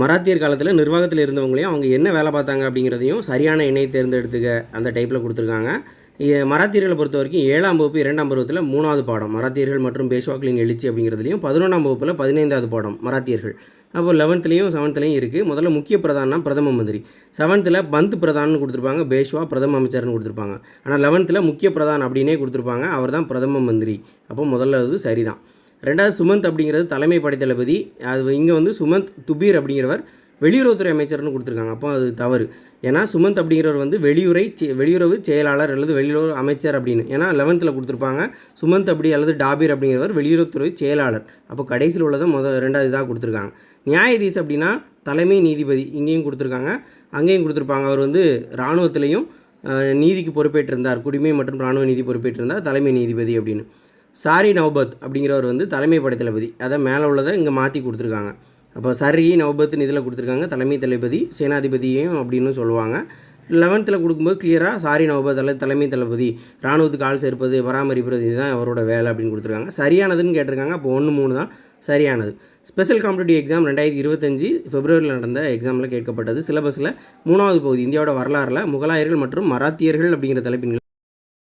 மராத்தியர் காலத்தில் நிர்வாகத்தில் இருந்தவங்களையும் அவங்க என்ன வேலை பார்த்தாங்க அப்படிங்கிறதையும் சரியான இணை தேர்ந்தெடுத்துக்க அந்த டைப்பில் கொடுத்துருக்காங்க. மராத்தியர்களை பொறுத்த வரைக்கும் ஏழாம் வகுப்பு இரண்டாம் பருவத்தில் மூணாவது பாடம் மராத்தியர்கள் மற்றும் பேஷ்வாக்களின் எழுச்சி அப்படிங்கிறதுலையும் பதினொன்றாம் வகுப்பில் பதினைந்தாவது பாடம் மராத்தியர்கள். அப்போ லெவன்த்துலேயும் செவன்த்துலேயும் இருக்குது முதல்ல முக்கிய பிரதானா பிரதம மந்திரி. செவன்த்தில் பந்த் பிரதான்னு கொடுத்துருப்பாங்க பேஷ்வா பிரதம அமைச்சர்னு கொடுத்துருப்பாங்க. ஆனால் லெவன்த்தில் முக்கிய பிரதான் அப்படின்னே கொடுத்துருப்பாங்க அவர் தான் பிரதம மந்திரி. அப்போ முதல்ல அது சரிதான். ரெண்டாவது சுமந்த் அப்படிங்கிறது தலைமை படைத்தளபதி அது இங்கே வந்து சுமந்த் துபீர் அப்படிங்கிறவர் வெளியுறவுத்துறை அமைச்சர்னு கொடுத்துருக்காங்க. அப்போ அது தவறு. ஏன்னா சுமந்த் அப்படிங்கிறவர் வந்து வெளியுறை செ- வெளியுறவு செயலாளர் அல்லது வெளியுறவு அமைச்சர் அப்படின்னு. ஏன்னா லெவன்த்தில் கொடுத்துருப்பாங்க. சுமந்த் அப்படி அல்லது டாபீர் அப்படிங்கிறவர் வெளியுறவுத்துறை செயலாளர். அப்போ கடைசியில் உள்ளதை முத ரெண்டாவது இதாக கொடுத்துருக்காங்க. நியாயாதீஸ் அப்படின்னா தலைமை நீதிபதி இங்கேயும் கொடுத்துருக்காங்க. அங்கேயும் கொடுத்துருப்பாங்க. அவர் வந்து இராணுவத்திலையும் நீதிக்கு பொறுப்பேற்றிருந்தார். குடிமை மற்றும் இராணுவ நீதி பொறுப்பேற்றிருந்தார். தலைமை நீதிபதி அப்படின்னு. சாரி நவபத் அப்படிங்கிறவர் வந்து தலைமை படைத்தளபதி. அதை மேலே உள்ளதை இங்கே மாற்றி கொடுத்துருக்காங்க. அப்போ சரி நவபத்துன்னு இதில் கொடுத்துருக்காங்க. தலைமை தளபதி சேனாதிபதியும் அப்படின்னு சொல்லுவாங்க. லெவன்த்தில் கொடுக்கும்போது கிளியராக சாரி நவபத் அல்லது தலைமை தளபதி இராணுவத்துக்கு ஆள் சேர்ப்பது பராமரிப்பது இதுதான் அவரோட வேலை அப்படின்னு கொடுத்துருக்காங்க. சரியானதுன்னு கேட்டிருக்காங்க. அப்போ ஒன்று மூணு தான் சரியானது. ஸ்பெஷல் காம்படிட்டிவ் எக்ஸாம் ரெண்டாயிரத்தி இருபத்தஞ்சி பிப்ரவரியில் நடந்த எக்ஸாமில் கேட்கப்பட்டது. சிலபஸில் மூணாவது பகுதி இந்தியாவோட வரலாறில் முகலாயர்கள் மற்றும் மராத்தியர்கள் அப்படிங்கிற தலைப்பின்